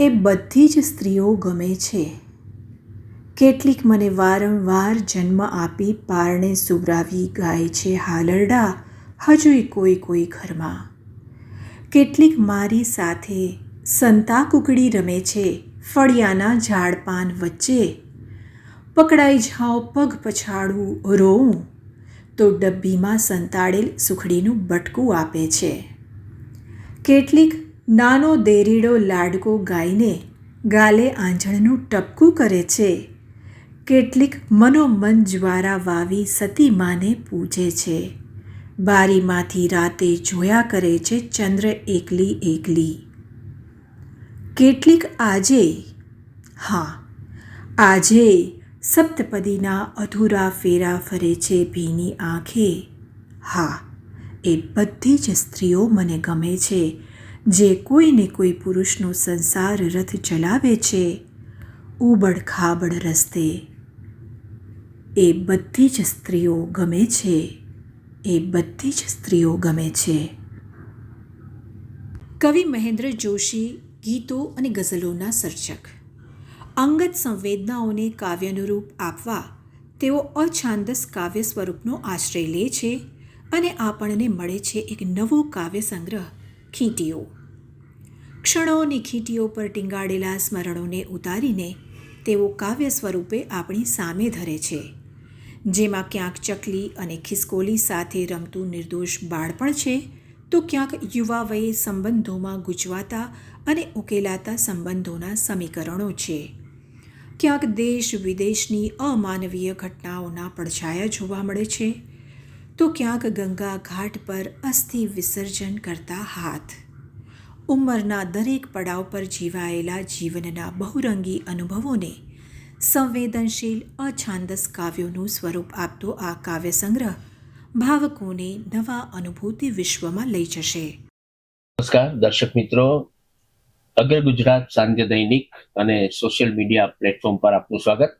એ બધી જ સ્ત્રીઓ ગમે છે. કેટલીક મને વારંવાર જન્મ આપી પારણે સુવરાવી ગાય છે હાલરડા હજુય કોઈ કોઈ ઘરમાં. કેટલીક મારી સાથે સંતા કુકડી રમે છે ફળિયાના ઝાડપાન વચ્ચે. પકડાઈ જાઓ, પગ પછાડું રોઉં તો ડબ્બીમાં સંતાડેલ સુખડીનું બટકું આપે છે. કેટલીક નાનો દેરીડો લાડકો ગાઈને ગાલે આંજણનું ટપકું કરે છે. કેટલીક મનોમન જ્વારા વાવી સતી માને પૂજે છે. બારીમાંથી રાતે જોયા કરે છે ચંદ્ર એકલી એકલી. કેટલીક આજે, હા, આજે સપ્તપદીના અધૂરા ફેરા ફરે છે ભીની આંખે. હા, એ બધી જ સ્ત્રીઓ મને ગમે છે. જે કોઈને કોઈ પુરુષનો સંસાર રથ ચલાવે છે, ઉબડ ખાબડ રસ્તે. એ બધી જ સ્ત્રીઓ ગમે છે, એ બધી જ સ્ત્રીઓ ગમે છે. કવિ મહેન્દ્ર જોશી ગીતો અને ગઝલોના સર્જક. અંગત સંવેદનાઓને કાવ્યનુરૂપ આપવા તેઓ અછાંદસ કાવ્ય સ્વરૂપનો આશ્રય લે છે અને આપણને મળે છે એક નવો કાવ્ય સંગ્રહ, ખીટીઓ. ક્ષણોની ખીટીઓ પર ટીંગાડેલા સ્મરણોને ઉતારીને તેઓ કાવ્ય સ્વરૂપે આપણી સામે ધરે છે. જેમાં ક્યાંક ચકલી અને ખિસકોલી સાથે રમતું નિર્દોષ બાળપણ છે, તો ક્યાંક યુવા વયે સંબંધોમાં ગૂંચવાતા અને ઉકેલાતા સંબંધોના સમીકરણો છે. ક્યાંક દેશ વિદેશની અમાનવીય ઘટનાઓના પડછાયા જોવા મળે છે, તો ક્યાંક ગંગા ઘાટ પર અસ્થિ વિસર્જન કરતા હાથ. ઉંમરના દરેક પડાવ પર જીવાયેલા જીવનના બહુરંગી અનુભવોને સંવેદનશીલ, અછાંદસ કાવ્યોનું સ્વરૂપ આપતો આ કાવ્ય સંગ્રહ ભાવકોને નવા અનુભૂતિ વિશ્વમાં લઈ જશે. નમસ્કાર, દર્શક મિત્રો. અગર ગુજરાત સાંધ્ય દૈનિક અને સોશિયલ મીડિયા પ્લેટફોર્મ પર આપનું સ્વાગત.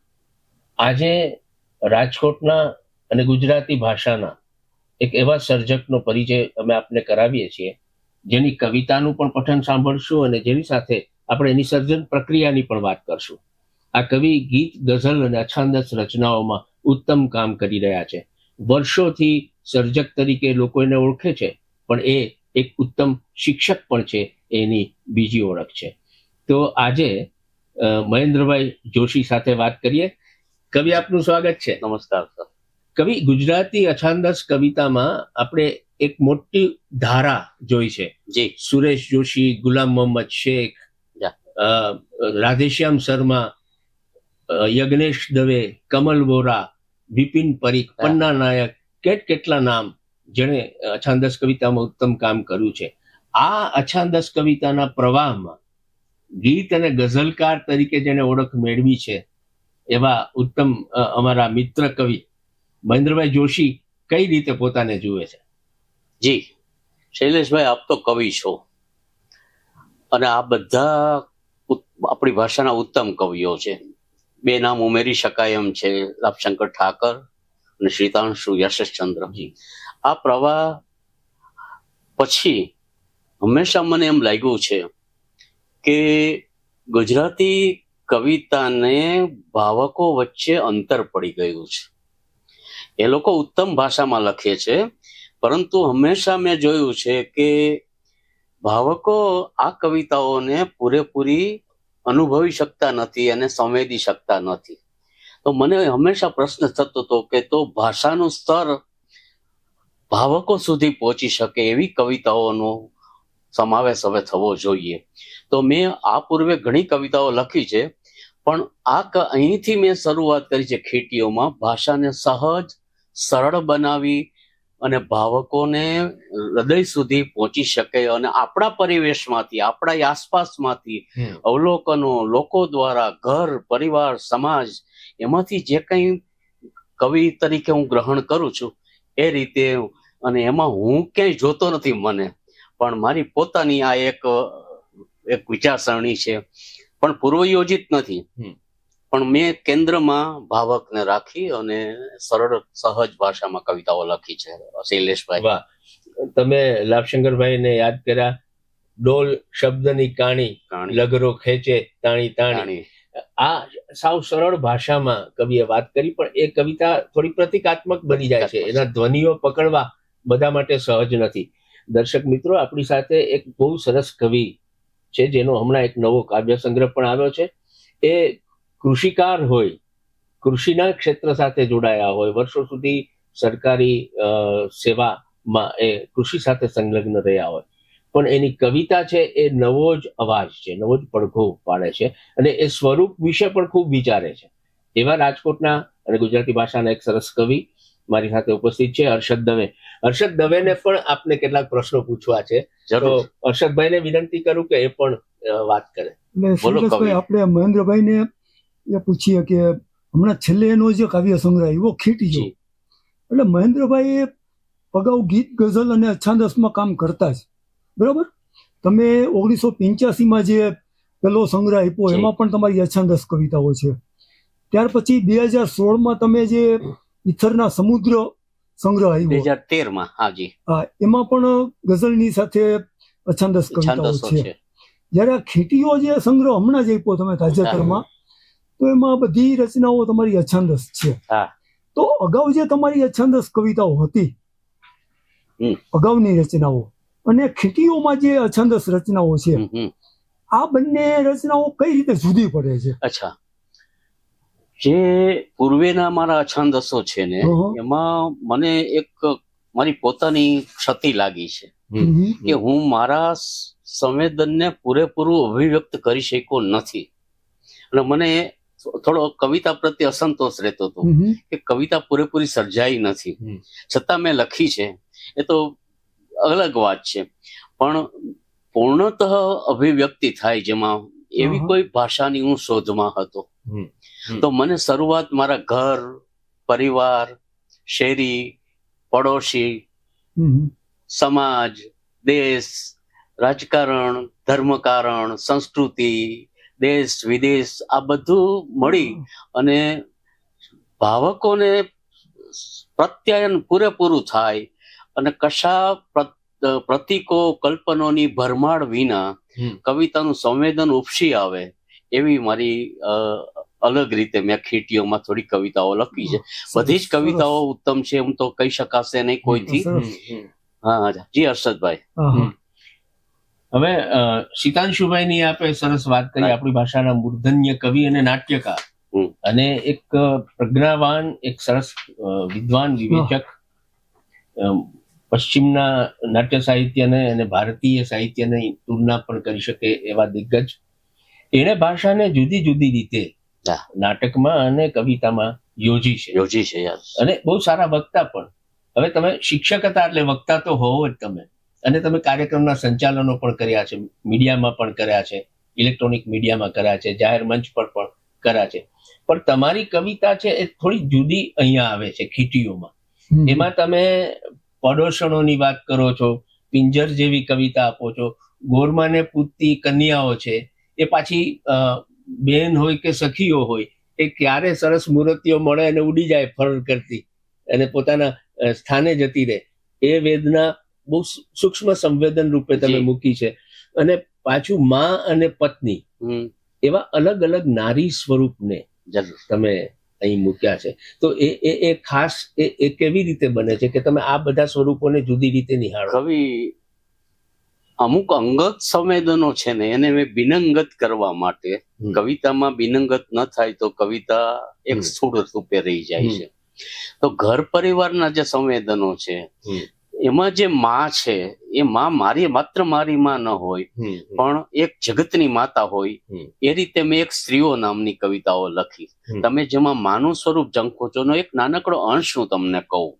આજે રાજકોટના અને ગુજરાતી ભાષાના એક એવા સર્જકનો પરિચય અમે આપને કરાવીએ છીએ. જેની કવિતાનું પણ પઠન સાંભળશું અને જેની સાથે આપણે એની સર્જન પ્રક્રિયાની પણ વાત કરશું. આ કવિ ગીત, ગઝલ અને અછાંદસ રચનાઓમાં ઉત્તમ કામ કરી રહ્યા છે. વર્ષોથી સર્જક તરીકે લોકો એને ઓળખે છે, પણ એ એક ઉત્તમ શિક્ષક પણ છે, એની બીજી ઓળખ છે. તો આજે મહેન્દ્રભાઈ જોશી સાથે વાત કરીએ. કવિ આપનું સ્વાગત છે. નમસ્કાર, સર. કવિ ગુજરાતી અછાંદસ કવિતામાં આપણે એક મોટી ધારા જોઈ છે. જે. સુરેશ જોશી ગુલામ મોહમ્મદ શેખ રાધેશ્યામ શર્મા યજ્ઞેશ દવે કમલ વોરા બિપિન પરીખ પન્ના નાયક કેટ કેટલા નામ જેણે અછાંદસ કવિતામાં ઉત્તમ કામ કર્યું છે. આ અછાંદસ કવિતાના પ્રવાહમાં ગીત અને ગઝલકાર તરીકે જેને ઓળખ મેળવી છે એવા ઉત્તમ અમારા મિત્ર કવિ મહેન્દ્રભાઈ જોશી કઈ રીતે પોતાને જુએ છે? જી, શૈલેષભાઈ, આપ તો કવિ છો. અને આ બધા આપણી ભાષાના ઉત્તમ કવિઓ છે. બે નામ ઉમેરી શકાય એમ છે. લાભશંકર ઠાકર અને શ્રીતાંશુ યશચંદ્રજી આ પ્રવાહ પછી હંમેશા મને એમ લાગ્યું છે કે ગુજરાતી કવિતાને ભાવકો વચ્ચે અંતર પડી ગયું છે. એ લોકો ઉત્તમ ભાષામાં લખે છે. પરંતુ હંમેશા મેં જોયું છે કે ભાવકો આ કવિતાઓને પૂરેપૂરી અનુભવી શકતા નથી અને સંવેદી શકતા નથી. તો મને હંમેશા પ્રશ્ન થતો હતો કે તો ભાષાનું સ્તર ભાવકો સુધી પહોંચી શકે એવી કવિતાઓનો સમાવેશ હવે થવો જોઈએ. તો મેં આ પૂર્વે ઘણી કવિતાઓ લખી છે, પણ આ અહીંથી મેં શરૂઆત કરી છે ખેતીઓમાં ભાષાને સહજ સરળ બનાવી અને ભાવકોને હૃદય સુધી પહોંચી શકે અને આપણા પરિવેશમાંથી આપણા આસપાસમાંથી અવલોકનો લોકો દ્વારા ઘર પરિવાર સમાજ એમાંથી જે કંઈ કવિ તરીકે હું ગ્રહણ કરું છું એ રીતે અને એમાં હું ક્યાંય જોતો નથી મને. પણ મારી પોતાની આ એક એક વિચારસરણી છે. પણ પૂર્વયોજિત નથી. પણ મેં કેન્દ્રમાં ભાવકને રાખી અને સરળ સહજ ભાષામાં કવિતાઓ લખી છે શૈલેષભાઈ. તમે લાભશંકરભાઈને યાદ કર્યા. ડોલ શબ્દની કાણી કાણી. લગરો ખેંચે તાણી તાણી. આ સાવ સરળ ભાષામાં કવિએ વાત કરી પણ એ કવિતા થોડી પ્રતિકાત્મક બની જાય છે. એના ધ્વનિઓ પકડવા બધા માટે સહજ નથી. દર્શક મિત્રો આપણી સાથે એક બહુ સરસ કવિ છે જેનો હમણાં એક નવો કાવ્ય સંગ્રહ પણ આવ્યો છે. એ કૃષિકાર હોય કૃષિના ક્ષેત્ર સાથે જોડાયા હોય વર્ષો સુધી સરકારી સેવામાં એ કૃષિ સાથે સંલગ્ન રહ્યા હોય. પણ એની કવિતા છે એ નવો જ અવાજ છે નવો જ પડઘો પાડે છે અને એ સ્વરૂપ વિશે પણ ખૂબ વિચારે છે. એવા રાજકોટના અને ગુજરાતી ભાષાના એક સરસ કવિ મારી સાથે ઉપસ્થિત છે હર્ષદ દવે. હર્ષદ દવેને પણ આપને કેટલાક પ્રશ્નો પૂછવા છે. તો હર્ષદભાઈને વિનંતી કરું કે એ પણ વાત કરે. બોલો આપણે મહેન્દ્રભાઈને એ પૂછીએ કે હમણાં છેલ્લે એનો જે કાવ્ય સંગ્રહ એવો ખેટી જી. એટલે મહેન્દ્રભાઈ અગાઉ ગીત ગઝલ અને અછાંદસમાં કામ કરતા જ. બરાબર? તમે ઓગણીસો પંચ્યાસીમાં જે પેલો સંગ્રહ આપ્યો એમાં પણ તમારી અછાંદસ કવિતાઓ છે. ત્યાર પછી બે હજાર સોળમાં તમે જે ઈથરના સમુદ્ર સંગ્રહ બે હજાર તેરમાં હાજી હા એમાં પણ ગઝલની સાથે અછાંદસ કવિતાઓ છે. છે. જ્યારે આ ખેટીઓ જે સંગ્રહ હમણાં જ આપ્યો તમે તાજેતરમાં. તો એમાં બધી રચનાઓ તમારી અછંદસ છે. તો અગાઉ જે તમારી અછંદસ કવિતાઓ હતી અગાઉની રચનાઓ અને ખીટીઓમાં જે અછંદસ રચનાઓ છે. આ બંને રચનાઓ કઈ રીતે જુદી પડે છે? અચ્છા. જે પૂર્વેના મારા અછાંદસો છે ને એમાં મને એક મારી પોતાની ક્ષતિ લાગી છે. કે હું મારા સંવેદનને પૂરેપૂરું અભિવ્યક્ત કરી શક્યો નથી. અને મને થોડો કવિતા પ્રત્યે અસંતોષ રહેતો હતો. કે કવિતા પૂરેપૂરી સર્જાઈ નથી. છતાં મેં લખી છે. એ તો અલગ વાત છે. પણ પૂર્ણતઃ અભિવ્યક્તિ થાય જેમાં એવી. કોઈ ભાષાની હું શોધમાં હતો. તો મને શરૂઆત મારા ઘર પરિવાર શેરી પડોશી સમાજ દેશ રાજકારણ ધર્મકારણ સંસ્કૃતિ દેશ વિદેશ આ બધું મળી અને ભાવકોને પ્રત્યાયન પૂરેપૂરું થાય અને કશા પ્રતિકો કલ્પનોની ભરમાડ વિના કવિતાનું સંવેદન ઉપસી આવે એવી મારી અલગ રીતે મેં ખેટીઓમાં થોડી કવિતાઓ લખી છે. બધી જ કવિતાઓ ઉત્તમ છે એમ તો કહી શકાશે નહીં કોઈથી. હા જી હર્ષદભાઈ. હવે શીતાંશુભાઈની આપે સરસ વાત કરી આપણી ભાષાના મૂર્ધન્ય કવિ અને નાટ્યકાર. અને એક પ્રજ્ઞાવાન એક સરસ વિદ્વાન વિવેચક પશ્ચિમના નાટ્ય સાહિત્યને અને ભારતીય સાહિત્યની તુલના પણ કરી શકે એવા દિગ્ગજ. એણે ભાષાને જુદી જુદી રીતે. નાટકમાં અને કવિતામાં યોજી છે. યોજી છે અને બહુ સારા વક્તા પણ. હવે તમે શિક્ષક હતા એટલે વક્તા તો હોવો જ તમે. અને તમે કાર્યક્રમના સંચાલનો પણ કર્યા છે મીડિયામાં પણ કર્યા છે ઇલેક્ટ્રોનિક મીડિયામાં કર્યા છે જાહેર મંચ પર પણ કર્યા છે. પણ તમારી કવિતા છે એ થોડી જુદી અહીંયા આવે છે ખીટીઓમાં. એમાં તમે પડોશણોની વાત કરો છો પિંજર જેવી કવિતા આપો છો ગોરમાને પૂતતી કન્યાઓ છે એ પાછી બેન હોય કે સખીઓ હોય એ ક્યારે સરસ મૂર્તિઓ મળે અને ઉડી જાય ફર કરતી અને પોતાના સ્થાને જતી રહે. એ વેદના બહુ સૂક્ષ્મ સંવેદન રૂપે તમે મૂકી છે. અને પાછું માં અને પત્ની એવા અલગ અલગ નારી સ્વરૂપને જરૂર. તમે અહીં મૂક્યા છે. તો એ એ એ ખાસ એ એ કેવી રીતે બને છે કે તમે આ બધા સ્વરૂપોને જુદી રીતે નિહાળો? કવિ અમુક અંગત સંવેદનો છે ને એને મેં બિનંગત કરવા માટે કવિતામાં બિનંગત ન થાય તો કવિતા એક. સ્થૂળ રૂપે રહી જાય છે. તો ઘર પરિવારના જે સંવેદનો છે. એમાં જે માં છે એ માં મારી માત્ર મારી માં ન હોય પણ એક જગતની માતા હોય એ રીતે મેં એક સ્ત્રીઓ નામની કવિતાઓ લખી. તમે જેમાં માનું સ્વરૂપ જંખો છો નો એક નાનકડો અંશ હું તમને કહું.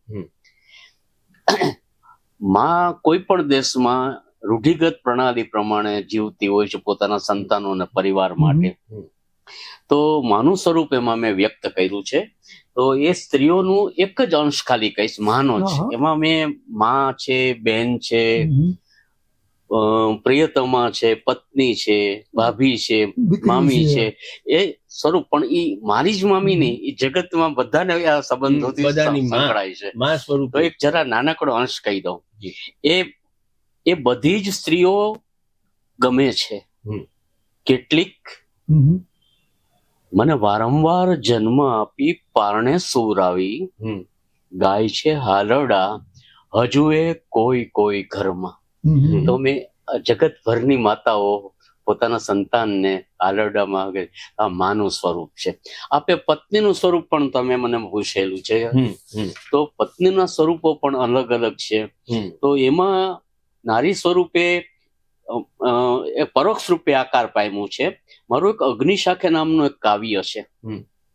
માં કોઈ પણ દેશમાં રૂઢિગત પ્રણાલી પ્રમાણે જીવતી હોય છે પોતાના સંતાનો અને પરિવાર માટે. તો માનું સ્વરૂપ એમાં મેં વ્યક્ત કર્યું છે. તો એ સ્ત્રીઓનું એક જ અંશ ખાલી કહીશ માનો છે એમાં મેં માં છે બેન છે પ્રિયતમા છે પત્ની છે ભાભી છે મામી છે. એ સ્વરૂપ પણ એ મારી જ મામી નહીં એ જગતમાં બધાને આ સંબંધોથી સંકળાય છે. સ્વરૂપ. તો એક જરા નાનકડો અંશ કહી દઉં. એ એ બધી જ સ્ત્રીઓ ગમે છે. કેટલીક. મને વારંવાર જન્મ આપી પારણે સુવરાવી હમ. ગાય છે હાલરડા હજુ એ કોઈ કોઈ ઘરમાં. તો મેં જગતભરની માતાઓ પોતાના સંતાનને આલરડામાં આ માનું સ્વરૂપ છે આપે પત્નીનું સ્વરૂપ પણ તમે મને પૂછેલું છે. તો પત્નીના સ્વરૂપો પણ અલગ અલગ છે તો એમાં નારી સ્વરૂપે એ પરોક્ષ રૂપે આકાર પામ્યું છે. મારું એક અગ્નિશાખે નામનું એક કાવ્ય છે.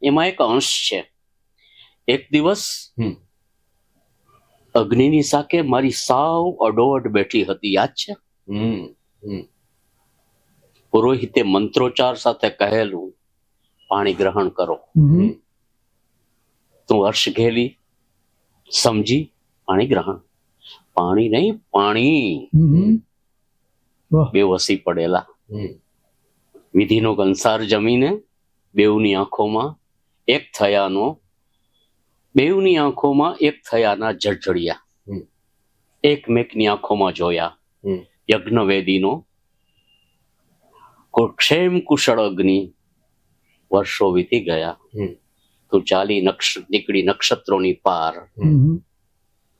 એમાં એક અંશ છે. એક દિવસ અગ્નિની સાકે મારી સાવ અડોઅડ બેઠી હતી. યાદ છે? પુરોહિતે મંત્રોચ્ચાર સાથે કહેલું પાણી ગ્રહણ કરો. તું હર્ષ ઘેલી સમજી પાણી ગ્રહણ. પાણી નહીં પાણી. બે વસી પડેલા. વિધિનો કંસાર જમીને બેઉની આંખોમાં એક થયાનો બેઉની આંખોમાં એક થયાના જળજળિયા. એકમેકની આંખોમાં જોયા. યજ્ઞવેદીનો ક્ષેમ કુશળ અગ્નિ વર્ષો વીતી ગયા. તું ચાલી નક્ષ નીકળી નક્ષત્રોની પાર.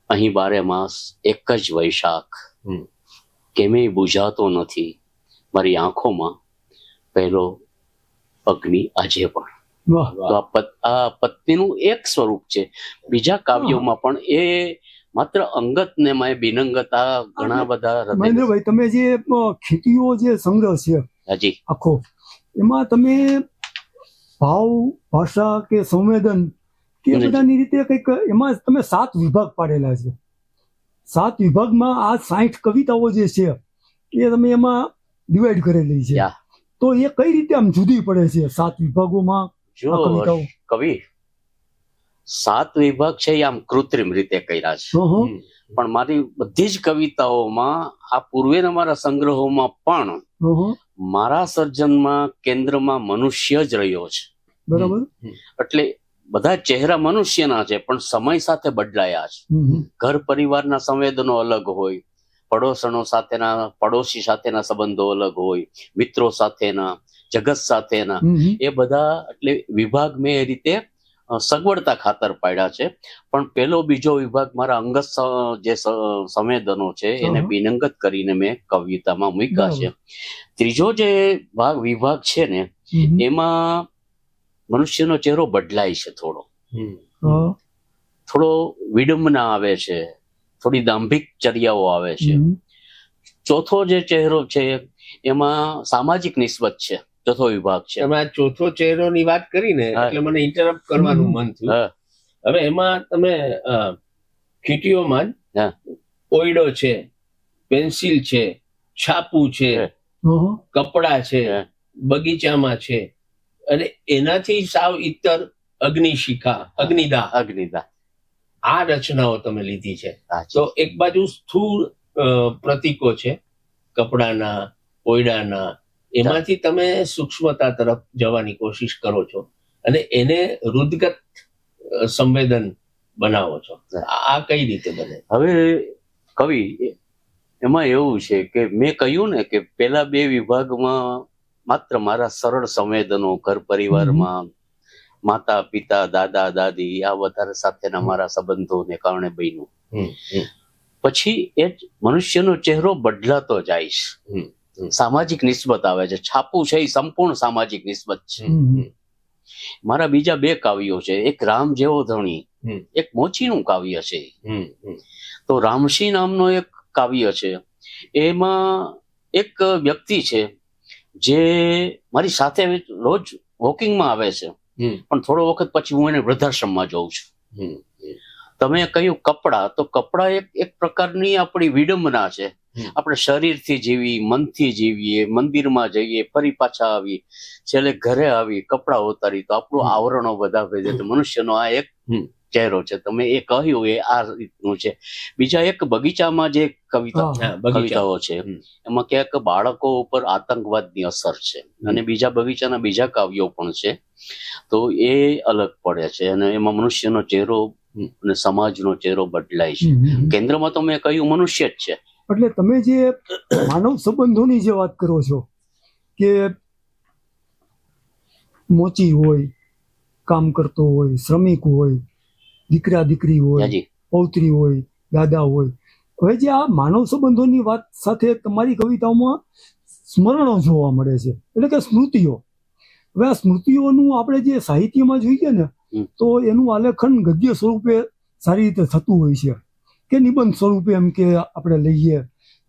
અહીં બારે માસ એક જ વૈશાખ. કેમેય બુઝાતો નથી. મારી આંખોમાં પહેલો અગ્નિ આજે પણ. આ પત્નીનું એક સ્વરૂપ છે. બીજા કાવ્યોમાં પણ એ માત્ર અંગત ને માય બિનંગત આ ઘણા બધા મહેન્દ્રભાઈ તમે જે ખેતીઓ જે સંગ્રહ છે હાજી. આખો એમાં તમે ભાવ ભાષા કે સંવેદન કે બધાની રીતે કંઈક એમાં તમે સાત વિભાગ પાડેલા છે. સાત વિભાગમાં આ સાઠ કવિતાઓ જે છે એ તમે એમાં ડિવાઈડ કરેલી છે. તો એ કઈ રીતે આમ જુદી પડે છે સાત વિભાગોમાં જો કવિ સાત વિભાગ છે એ આમ કૃત્રિમ રીતે કર્યા છે. પણ મારી બધી જ કવિતાઓમાં આ પૂર્વેના મારા સંગ્રહોમાં પણ મારા સર્જનમાં કેન્દ્રમાં મનુષ્ય જ રહ્યો છે. બરાબર. એટલે બધા ચહેરા મનુષ્યના છે પણ સમય સાથે બદલાયા છે ઘર પરિવારના સંવેદનો અલગ હોય પડોશણો સાથેના પડોશી સાથેના સંબંધો અલગ હોય મિત્રો સાથેના જગત સાથેના. એ બધા એટલે વિભાગ મેં એ રીતે સગવડતા ખાતર પાડ્યા છે પણ પેલો બીજો વિભાગ મારા અંગત જે સંવેદનો છે એને. બિનંગત કરીને મેં કવિતામાં મૂક્યા છે ત્રીજો જે ભાગ વિભાગ છે ને. એમાં મનુષ્યનો ચહેરો બદલાય છે થોડો. થોડો વિડંબના આવે છે થોડી દાંભિક ચર્યાઓ આવે છે. ચોથો જે ચહેરો છે એમાં સામાજિક નિસ્બત છે ચોથો વિભાગ છે. તમે આ ચોથો ચહેરોની વાત કરીને એટલે મને ઇન્ટરપ્ટ કરવાનું મન થયું. હવે એમાં તમે ખીટીઓમાં જ હા. ઓયડો છે પેન્સિલ છે છાપુ છે કપડા છે બગીચામાં છે અને એનાથી સાવ ઇતર અગ્નિશિખા અગ્નિદા અગ્નિદા આ રચનાઓ તમે લીધી છે. તો એક બાજુ સ્થૂળ પ્રતીકો છે કપડાના કોયડાના એમાંથી તમે સૂક્ષ્મતા તરફ જવાની કોશિશ કરો છો અને એને રુદગત સંવેદન બનાવો છો. આ આ કઈ રીતે બને? હવે કવિ એમાં એવું છે કે મેં કહ્યું ને કે પેલા બે વિભાગમાં માત્ર મારા સરળ સંવેદનો ઘર પરિવારમાં માતા પિતા દાદા દાદી આ વધારે સાથેના મારા સંબંધોને કારણે બન્યું. પછી એ મનુષ્યનો ચહેરો બદલાતો જાય છે. સામાજિક નિસ્બત આવે છે. છાપું છે એ સંપૂર્ણ સામાજિક નિસ્બત છે. મારા બીજા બે કાવ્યો છે. એક રામ જેવો ધણી એક મોચીનું કાવ્ય છે. તો રામસિંહ નામનો એક કાવ્ય છે. એમાં એક વ્યક્તિ છે જે મારી સાથે રોજ વોકિંગમાં આવે છે પણ થોડો વખત પછી હું એને વૃદ્ધાશ્રમમાં જોઉં છું. તમે કહ્યું કપડા તો કપડા એક એક પ્રકારની આપણી વિડંબના છે. આપણે શરીરથી જીવી મનથી જીવીએ મંદિરમાં જઈએ ફરી પાછા આવી છેલ્લે ઘરે આવી કપડા ઉતારી તો આપણું. આવરણો બધા ભેજે તો મનુષ્યનો આ એક. ચહેરો છે. તમે એ કહ્યું એ આ રીતનું છે. બીજા એક બગીચામાં જે કવિતા કવિતાઓ છે એમાં ક્યાંક બાળકો ઉપર આતંકવાદની અસર છે. અને બીજા બગીચાના બીજા કાવ્યો પણ છે. તો એ અલગ પડે છે અને એમાં મનુષ્યનો ચહેરો. અને સમાજનો ચહેરો બદલાય છે. કેન્દ્રમાં તો મેં કહ્યું મનુષ્ય જ છે. એટલે તમે જે માનવ સંબંધોની જે વાત કરો છો કે મોચી હોય કામ કરતો હોય શ્રમિક હોય દીકરા દીકરી હોય પૌત્રી હોય દાદા હોય. હવે જે આ માનવ સંબંધોની વાત સાથે તમારી કવિતાઓમાં સ્મરણો જોવા મળે છે. એટલે કે સ્મૃતિઓ. હવે આ સ્મૃતિઓનું આપણે જે સાહિત્યમાં જોઈએ ને તો એનું આલેખન ગદ્ય સ્વરૂપે સારી રીતે થતું હોય છે. કે નિબંધ સ્વરૂપે એમ કે આપણે લઈએ.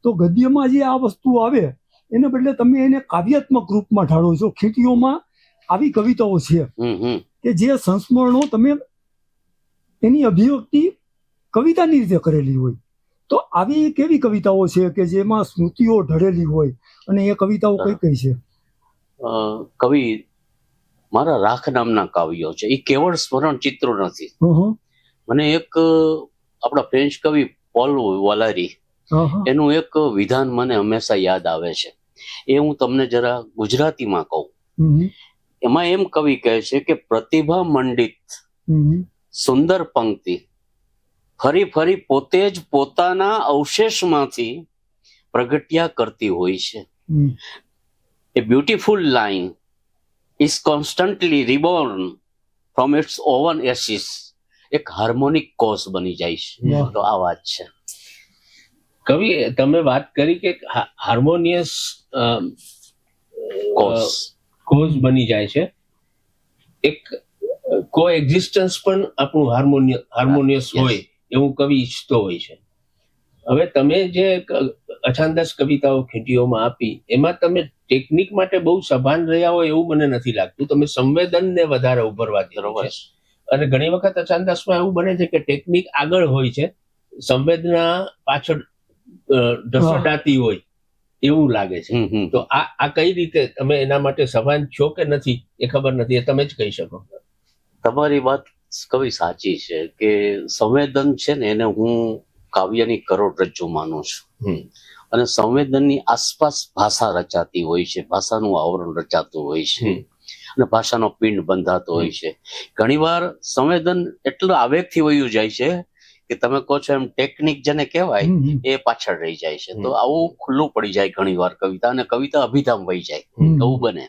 તો ગદ્યમાં જે આ વસ્તુ આવે એને બદલે તમે એને કાવ્યાત્મક રૂપમાં ઢાળો છો. ખીટીઓમાં આવી કવિતાઓ છે. કે જે સંસ્મરણો તમે એની અભિવ્યક્તિ કવિતાની રીતે કરેલી હોય. તો આવી કેવી કવિતાઓ છે કે જેમાં સ્મૃતિઓ ઢળેલી હોય અને એ કવિતાઓ કઈ કઈ છે? કવિ મારા રાખ નામના કાવ્યો છે. એ કેવળ સ્મરણ ચિત્રો નથી. મને એક આપણા ફ્રેન્ચ કવિ પોલ વાલારી. એનું એક વિધાન મને હંમેશા યાદ આવે છે. એ હું તમને જરા ગુજરાતીમાં કહું. એમાં એમ કવિ કહે છે કે પ્રતિભા મંડિત. સુંદર પંક્તિ. ફરી ફરી પોતે જ પોતાના અવશેષમાંથી પ્રગટ્યા કરતી હોય છે. A beautiful line is constantly reborn from its own ashes એક હાર્મોનિક કોઝ બની જાય છે. તો આ વાત છે. કવિ તમે વાત કરી કે હાર્મોનિયસ કોઝ કોઝ બની જાય છે. એક કો એક્ઝિસ્ટન્સ પણ આપણું હાર્મોનિય હાર્મોનિયસ હોય એવું કવિ ઈચ્છતો હોય છે. હવે તમે જે અછાંદસ કવિતાઓ ખીટીઓમાં આપી એમાં તમે ટેકનિક માટે બહુ સભાન રહ્યા હોય એવું મને નથી લાગતું. તમે સંવેદનને વધારે ઉભરવા બરોબર. અને ઘણી વખત અછાંદસમાં એવું બને છે કે ટેકનિક આગળ હોય છે સંવેદના પાછળ ઢસડાતી હોય એવું લાગે છે. તો આ આ કઈ રીતે તમે એના માટે સભાન છો કે નથી એ ખબર નથી એ તમે જ કહી શકો. તમારી વાત કવિ સાચી છે કે સંવેદન છે ને એને હું કાવ્યની કરોડરજ્જુ માનું છું. અને સંવેદનની આસપાસ ભાષા રચાતી હોય છે ભાષાનું આવરણ રચાતું હોય છે. અને ભાષાનો પિંડ બંધાતો હોય છે. ઘણીવાર સંવેદન એટલું આવેગથી વયું જાય છે કે તમે કહો છો એમ ટેકનિક જેને કહેવાય એ પાછળ રહી જાય છે. તો આવું ખુલ્લું પડી જાય ઘણીવાર કવિતા અને કવિતા અભિધામ વહી જાય. એવું બને.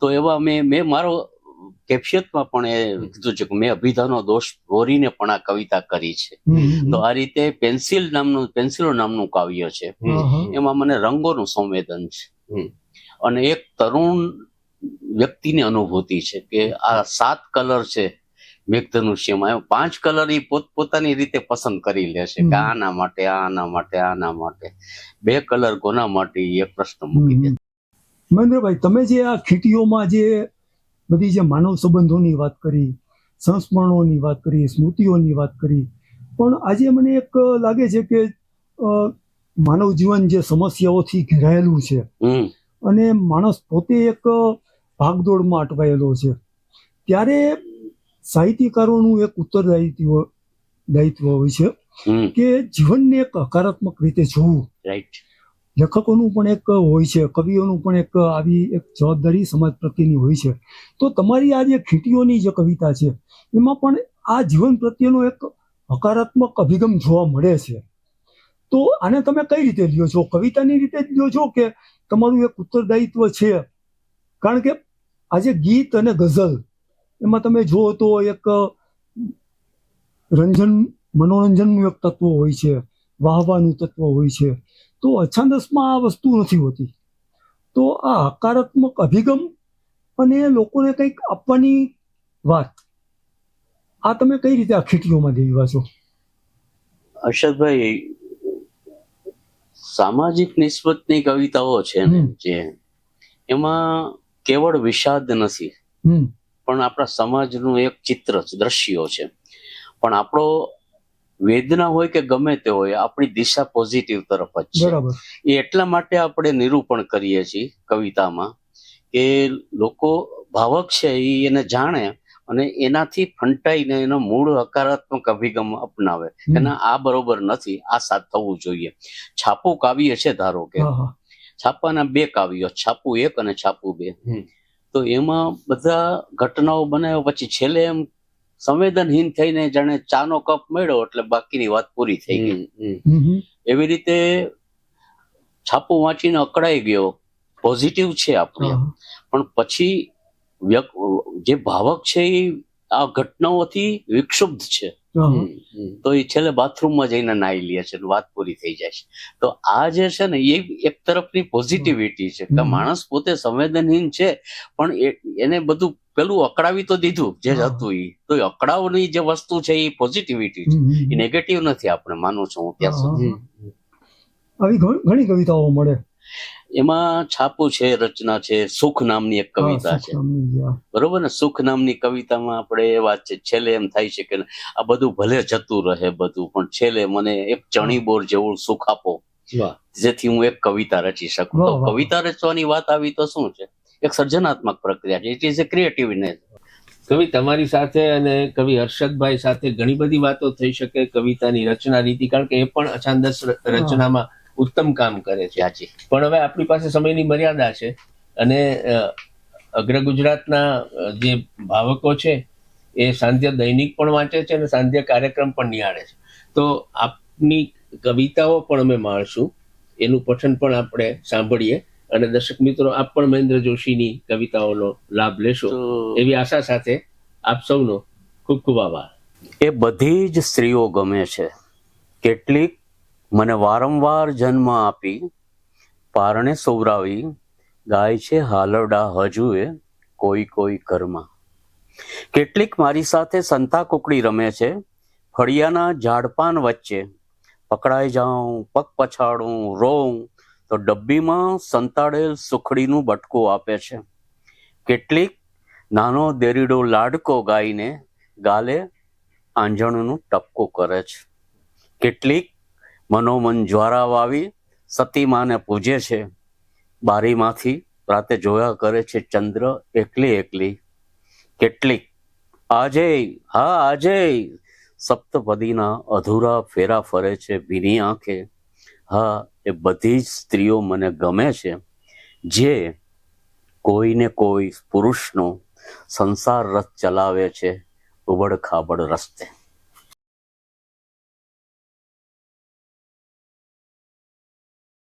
તો એવા મેં મેં મારો કેફિયતમાં પણ એ કીધું છે કે મેં અભિધાનો દોષ દોરીને પણ આ કવિતા કરી છે. તો આ રીતે પેન્સિલ નામનું પેન્સિલો નામનું કાવ્ય છે. એમાં મને રંગોનું સંવેદન છે. અને એક તરુણ વ્યક્તિની અનુભૂતિ છે કે આ સાત કલર છે મેઘધનુષ્યમાં. એમ પાંચ કલર એ પોતપોતાની રીતે પસંદ કરી લે છે કે આના માટે આના માટે આના માટે. બે કલર કોના માટે એ એક પ્રશ્ન મૂકી દે. મહેન્દ્રભાઈ તમે જે આ ખીટીઓમાં જે બધી જે માનવ સંબંધોની વાત કરી સંસ્મરણોની વાત કરી સ્મૃતિઓની વાત કરી. પણ આજે મને એક લાગે છે કે માનવ જીવન જે સમસ્યાઓથી ઘેરાયેલું છે અને માણસ પોતે એક ભાગદોડમાં અટવાયેલો છે. ત્યારે સાહિત્યકારોનું એક ઉત્તરદાયિત્વ દાયિત્વ હોય છે કે જીવનને એક હકારાત્મક રીતે જોવું. રાઈટ લેખકોનું પણ એક હોય છે, કવિઓનું પણ એક આવી એક જવાબદારી સમાજ પ્રત્યેની હોય છે. તો તમારી આ જે ખીટીઓની જે કવિતા છે, એમાં પણ આ જીવન પ્રત્યેનો એક હકારાત્મક અભિગમ જોવા મળે છે. તો આને તમે કઈ રીતે લ્યો છો? કવિતાની રીતે જ લ્યો છો કે તમારું એક ઉત્તરદાયિત્વ છે? કારણ કે આજે ગીત અને ગઝલ, એમાં તમે જુઓ તો એક રંજન, મનોરંજનનું એક તત્વ હોય છે, વાહવાનું તત્વ હોય છે. તો અછાંદસમાં આ વસ્તુ નથી હોતી. તો આ હકારાત્મક અભિગમ અને લોકોને કંઈક આપવાની વાત. આ તમે કઈ રીતે આ ખીટીઓમાં દેવા છો? અર્ષદભાઈ સામાજિક નિસ્બતની કવિતાઓ છે ને જે એમાં કેવળ વિષાદ નથી. પણ આપણા સમાજનું એક ચિત્ર દ્રશ્યો છે. પણ આપણો વેદના હોય કે ગમે તે હોય આપણી દિશા પોઝિટિવ તરફ જ છે. એ એટલા માટે આપણે નિરૂપણ કરીએ છીએ કવિતામાં કે લોકો ભાવક છે એ એને જાણે અને એનાથી ફંટાઈને એનો મૂળ હકારાત્મક અભિગમ અપનાવે. કે આ બરોબર નથી આ સાથ થવું જોઈએ. છાપું કાવ્ય છે ધારો કે. છાપાના બે કાવ્યો છાપું એક અને છાપું બે. તો એમાં બધા ઘટનાઓ બનાવ્યા પછી છેલ્લે એમ સંવેદનહીન થઈને જાણે ચાનો કપ મળ્યો એટલે બાકીની વાત પૂરી થઈ ગઈ. એવી રીતે છાપું વાંચીને અકળાઈ ગયો. પોઝિટિવ છે આપણે. પણ પછી જે ભાવક છે એ આ ઘટનાઓથી વિક્ષુબ્ધ છે. તો એ છેલ્લે બાથરૂમમાં જઈને નાઈ લે છે વાત પૂરી થઈ જાય છે. તો આ જે છે ને એ એક તરફની પોઝિટિવિટી છે કે માણસ પોતે સંવેદનહીન છે પણ એ- એને બધું પેલું અકળાવી તો દીધું જે હતું એ તો અકળાવની જે વસ્તુ છે એ પોઝિટિવિટી છે. એ નેગેટિવ નથી આપણે માનું છું હું ત્યાં સુધી. આવી ઘણી કવિતાઓ મળે. એમાં છાપું છે રચના છે સુખ નામની એક કવિતા છે. બરોબર ને? સુખ નામની કવિતામાં આપણે એ વાત છે છેલ્લે એમ થાય છે કે આ બધું ભલે જતું રહે બધું પણ છેલ્લે મને એક ચણી બોર જેવું સુખ આપો. જેથી હું એક કવિતા રચી શકું. તો કવિતા રચવાની વાત આવી તો શું છે? એક સર્જનાત્મક પ્રક્રિયા છે. ઇટ ઇઝ એ ક્રિએટિવનેસ કવિ તમારી સાથે અને કવિ હર્ષદભાઈ સાથે ઘણી બધી વાતો થઈ શકે કવિતાની રચના રીતિ કારણ કે એ પણ અછાંદસ રચનામાં ઉત્તમ કામ કરે છે. સાચી. પણ હવે આપણી પાસે સમયની મર્યાદા છે અને અગ્ર ગુજરાતના જે ભાવકો છે એ સાંધ્ય દૈનિક પણ વાંચે છે અને સાંધ્ય કાર્યક્રમ પણ નિહાળે છે. તો આપની કવિતાઓ પણ અમે માણશું. એનું પઠન પણ આપણે સાંભળીએ. અને દર્શક મિત્રો આપ પણ મહેન્દ્ર જોશીની કવિતાઓનો લાભ લેશો એવી આશા સાથે આપ સૌનો ખૂબ ખૂબ આભાર. એ બધી જ સ્ત્રીઓ ગમે છે. કેટલીક મને વારંવાર જન્મ આપી પારણે સૌરાવી ગાય છે હાલરડા હજુએ કોઈ કોઈ ઘરમાં. કેટલીક મારી સાથે સંતા કુકડી રમે છે ફળિયાના ઝાડપાન વચ્ચે. પકડાઈ જાઉં પગ પછાડું રોઉં તો ડબ્બીમાં સંતાડેલ સુખડીનું બટકું આપે છે. કેટલીક નાનો દેરીડો લાડકો ગાઈને ગાલે આંજણનું ટપકું કરે છે. કેટલીક મનોમન જ્વારા વાવી સતીમાને પૂજે છે. બારીમાંથી રાતે જોયા કરે છે ચંદ્ર એકલી એકલી. કેટલીક, આજે, હા, આજે. સપ્તપદીના અધૂરા ફેરા ફરે છે ભીની આંખે. હા એ બધી જ સ્ત્રીઓ મને ગમે છે, જે કોઈને કોઈ પુરુષનો સંસાર રથ ચલાવે છે ઉબડ ખાબડ રસ્તે.